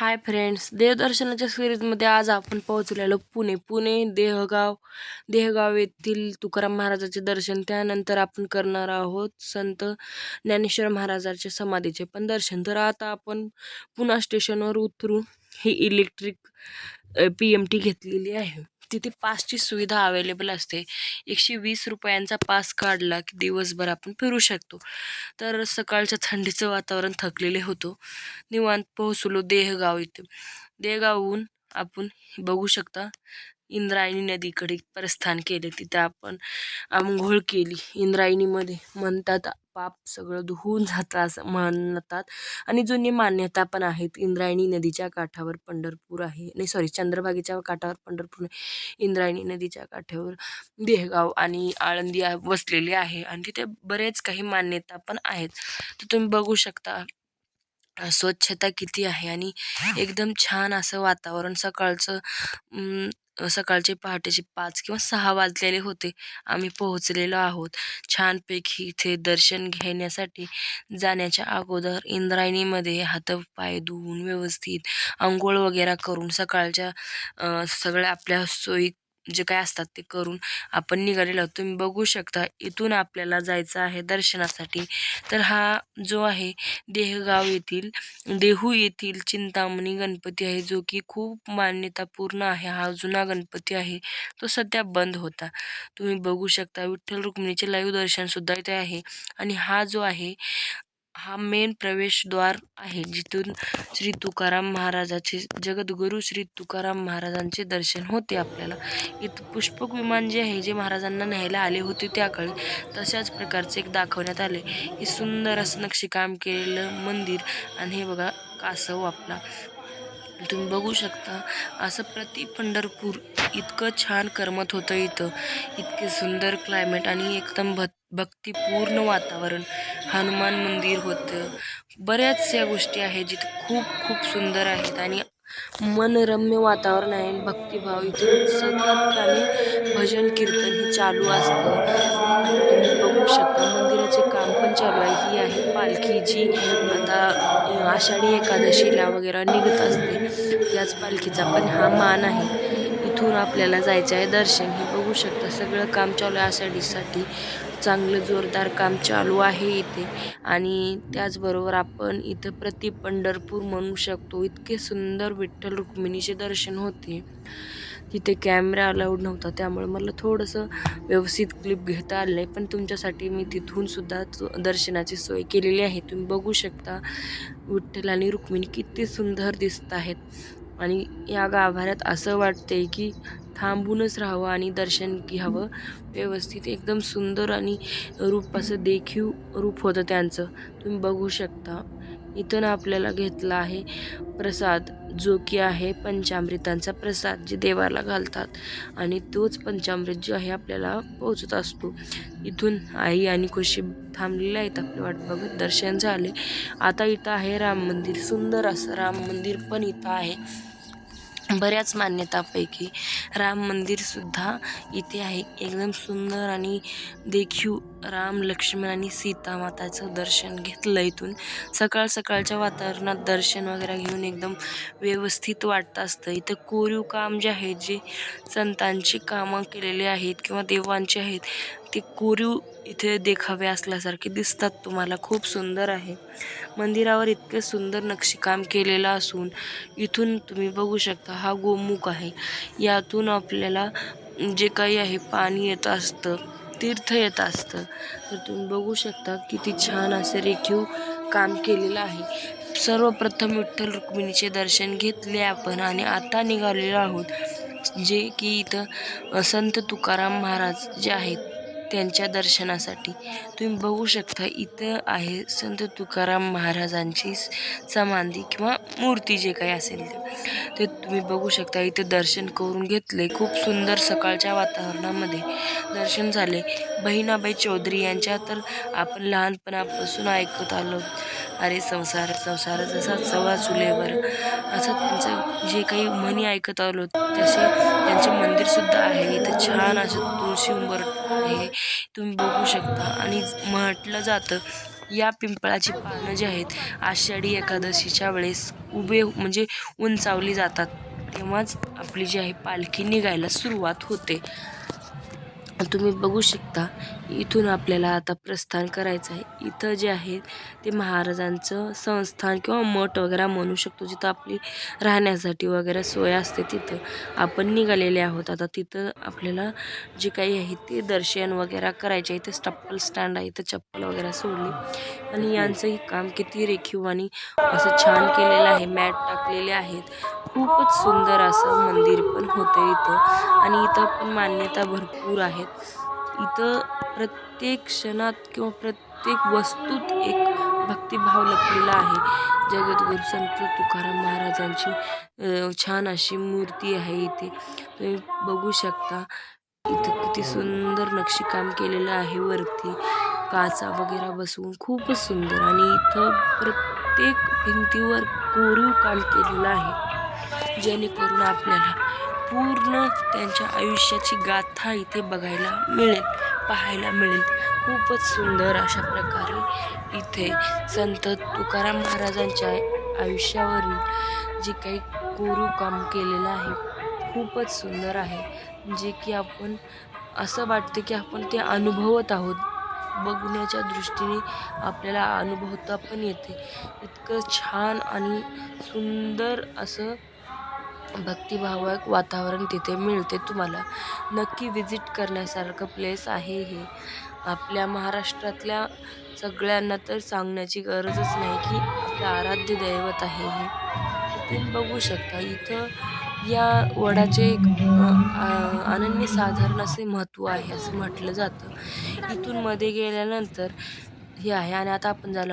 Hi friends देवदर्शनाच्या सिरीजमध्ये आज आपण पोहोचलेलो पुणे. पुणे देहगाव. देहगाव येथील तुकाराम महाराजाचे दर्शन. त्यानंतर आपण करणार आहोत संत ज्ञानेश्वर महाराजांच्या समाधीचे पण दर्शन. तर आता आपण पुणा स्टेशनवर उतरून ही इलेक्ट्रिक पी एम टी घेतलेली आहे. तिथे पासची सुविधा अवेलेबल असते. एकशे वीस रुपयांचा पास काढला की दिवसभर आपण फिरू शकतो. तर सकाळच्या थंडीचं वातावरण थकलेले होतो. निवांत पोहोचलो देहगाव इथे. देहगावहून आपण बघू शकता इंद्रायणी नदीकडे प्रस्थान केले. तिथे आपण आंघोळ केली. इंद्रायणीमध्ये म्हणतात पाप सगळं धुवून जातं असं म्हणतात आणि जुनी मान्यता पण आहेत. इंद्रायणी नदीच्या काठावर पंढरपूर आहे. नाही सॉरी चंद्रभागेच्या काठावर पंढरपूर आहे इंद्रायणी नदीच्या काठावर देहगाव आणि आळंदी वसलेले आहे. आणि तिथे बरेच काही मान्यता पण आहेत. तर तुम्ही बघू शकता स्वच्छता किती आहे. आणि एकदम छान असं वातावरण सकाळचं सकाळचे पहाटेचे पाच किंवा सहा वाजलेले होते. आम्ही पोहोचलेलो आहोत. छानपैकी इथे दर्शन घेण्यासाठी जाण्याच्या अगोदर इंद्रायणीमध्ये हातपाय धुवून व्यवस्थित आंघोळ वगैरे करून सकाळच्या सगळ्या आपल्या सोयी जे काय असतात ते करून आपण निघालेलो आहोत. तुम्ही बघू शकता इथून आपल्याला जायचं आहे दर्शनासाठी. तर हा जो आहे देहगाव येथील देहू येथील चिंतामणी गणपती आहे जो की खूप मान्यतापूर्ण आहे. हा जुना गणपती आहे तो सध्या बंद होता. तुम्ही बघू शकता विठ्ठल रुक्मिणीचे लाईव्ह दर्शनसुद्धा इथे आहे. आणि हा जो आहे हा मेन प्रवेशद्वार आहे जिथून श्री तुकाराम महाराजाचे जगद्गुरू श्री तुकाराम महाराजांचे दर्शन होते आपल्याला. इथं पुष्पक विमान जे आहे जे महाराजांना न्यायला आले होते त्याकडे तशाच प्रकारचे एक दाखवण्यात आले. हे सुंदर असं नक्षीकाम केलेलं मंदिर आणि हे बघा कासव आपला. तुम्ही बघू शकता असं प्रति पंढरपूर इतकं छान करमत होतं इथं. इतके सुंदर क्लायमेट आणि एकदम भत भक्तिपूर्ण वातावरण हनुमान मंदिर होतं. बऱ्याचशा गोष्टी आहेत जिथे खूप खूप सुंदर आहेत आणि मनरम्य वातावरण आहे. भक्तिभाव इथे सातत्याने भजन कीर्तन हे चालू असतं. तुम्ही बघू शकता मंदिराचे काम पण चालू आहे. ही आहे पालखी जी आता आषाढी एकादशीला वगैरे निघत असते. याच पालखीचा पण हा मान आहे. इथून आपल्याला जायचं आहे दर्शन. हे बघू शकता. सगळं काम चालू आहे आषाढीसाठी चांगलं जोरदार काम चालू आहे इथे. आणि त्याचबरोबर आपण इथं प्रति पंढरपूर म्हणू शकतो. इतके सुंदर विठ्ठल रुक्मिणीचे दर्शन होते. तिथे कॅमेरा अलाउड नव्हता. त्यामुळे मला थोडंसं व्यवस्थित क्लिप घेता आलं नाही. पण तुमच्यासाठी मी तिथूनसुद्धा दर्शनाची सोय केलेली आहे. तुम्ही बघू शकता विठ्ठल आणि रुक्मिणी किती सुंदर दिसत आहेत. आणि या गाभाऱ्यात असं वाटते की थांबूनच राहावं आणि दर्शन घ्यावं. व्यवस्थित एकदम सुंदर आणि रूप असं देखीव रूप होतं त्यांचं. तुम्ही बघू शकता. इथं आपल्याला घेतला आहे प्रसाद जो की आहे पंचामृतांचा प्रसाद जे देवाला घालतात. आणि तोच पंचामृत जो आहे आपल्याला पोचत असतो. इथून आई आणि खुशी थांबलेल्या आहेत आपल्या वाट बघत दर्शन झाले. आता इथं आहे राम मंदिर सुंदर असं राम मंदिर पण इथं आहे. बऱ्याच मान्यतापैकी राम मंदिरसुद्धा इथे आहे. एकदम सुंदर आणि देखीव राम लक्ष्मण आणि सीता माताचं दर्शन घेतलं इथून. सकाळ सकाळच्या वातावरणात दर्शन वगैरे घेऊन एकदम व्यवस्थित वाटतं असतं. इथं कोरीव काम जे आहे जे संतांची कामं केलेली आहेत किंवा देवांचे आहेत ते कोरीव इथे देखावे असल्यासारखे दिसतात तुम्हाला. खूप सुंदर आहे. मंदिरावर इतके सुंदर नक्षीकाम केलेलं असून इथून तुम्ही बघू शकता हा गोमुख आहे. यातून आपल्याला जे काही आहे पाणी येत असतं. तीर्थ येत असतं. तर तुम्ही बघू शकता किती छान असे रेखीव काम केलेलं आहे. सर्वप्रथम विठ्ठल रुक्मिणीचे दर्शन घेतले आपण आणि आता निघालेलो आहोत. जे की इथं संत तुकाराम महाराज जे आहेत त्यांच्या दर्शनासाठी. तुम्ही बघू शकता इथं आहे संत तुकाराम महाराजांची समाधी किंवा मूर्ती जे काही असेल ते. ते तुम्ही बघू शकता इथे दर्शन करून घेतले खूप सुंदर सकाळच्या वातावरणामध्ये दर्शन झाले बहिणाबाई चौधरी यांच्या तर आपण लहानपणापासून ऐकत आलो. अरे संसार संसार जसा चवा चुलेवर असं त्यांचं जे काही म्हणी ऐकत आलो तसे त्यांचे मंदिरसुद्धा आहे. इथं छान असं तुळशी उंबर हे तुम्ही बघू शकता. आणि म्हटलं जातं या पिंपळाची पानं जी आहेत आषाढी एकादशीच्या वेळेस उभे म्हणजे उंचावली जातात. तेव्हाच आपली जी आहे पालखी निघायला सुरुवात होते. तुम्ही बघू शकता इथून आपल्याला आता प्रस्थान करायचं आहे. इथं जे आहे ते महाराजांचं संस्थान किंवा मठ वगैरे म्हणू शकतो जिथं आपली राहण्यासाठी वगैरे सोय असते तिथं. आपण निघालेले आहोत. आता तिथं आपल्याला जे काही आहे ते दर्शन वगैरे करायचे इथं स्टप्पल स्टँड आहे. इथं चप्पल वगैरे सोडली. आणि यांचंही काम किती रेखीव आणि असं छान केलेलं आहे. मॅट टाकलेले आहेत. खूपच सुंदर असं मंदिर पण होतं इथं. आणि इथं पण मान्यता भरपूर आहेत. इथं प्रत्येक क्षणात किंवा प्रत्येक वस्तूत एक भक्तिभाव लपलेला आहे. जगद्गुरू संत तुकाराम महाराजांची छान अशी मूर्ती आहे इथे. तुम्ही बघू शकता इथं किती सुंदर नक्षीकाम केलेलं आहे वरती. काचा वगैरे बसवून खूपच सुंदर आणि इथं प्रत्येक भिंतीवर कोरीव काम केलेलं आहे. जेणेकरून आपल्याला पूर्ण त्यांच्या आयुष्याची गाथा इथे बघायला मिळेल. पाहायला मिळेल. खूपच सुंदर अशा प्रकारे इथे संत तुकाराम महाराजांच्या आयुष्यावरील जे काही कोरीव काम केलेलं आहे खूपच सुंदर आहे. जे की आपण असं वाटतं की आपण ते अनुभवत आहोत. बघण्याच्या दृष्टीने आपल्याला अनुभवता पण येते. इतकं छान आणि सुंदर असं भक्तिभावक वातावरण तिथे मिळते तुम्हाला. नक्की विजिट करण्यासारखं प्लेस आहे हे. आपल्या महाराष्ट्रातल्या सगळ्यांना तर सांगण्याची गरजच नाही की आपलं आराध्य दैवत आहे हे. तुम्ही बघू शकता इथं या वडाचे एक अनन्यसाधारण असे महत्त्व आहे असं म्हटलं जातं. इथून मध्ये गेल्यानंतर हे आहे आणि आता आपण झालं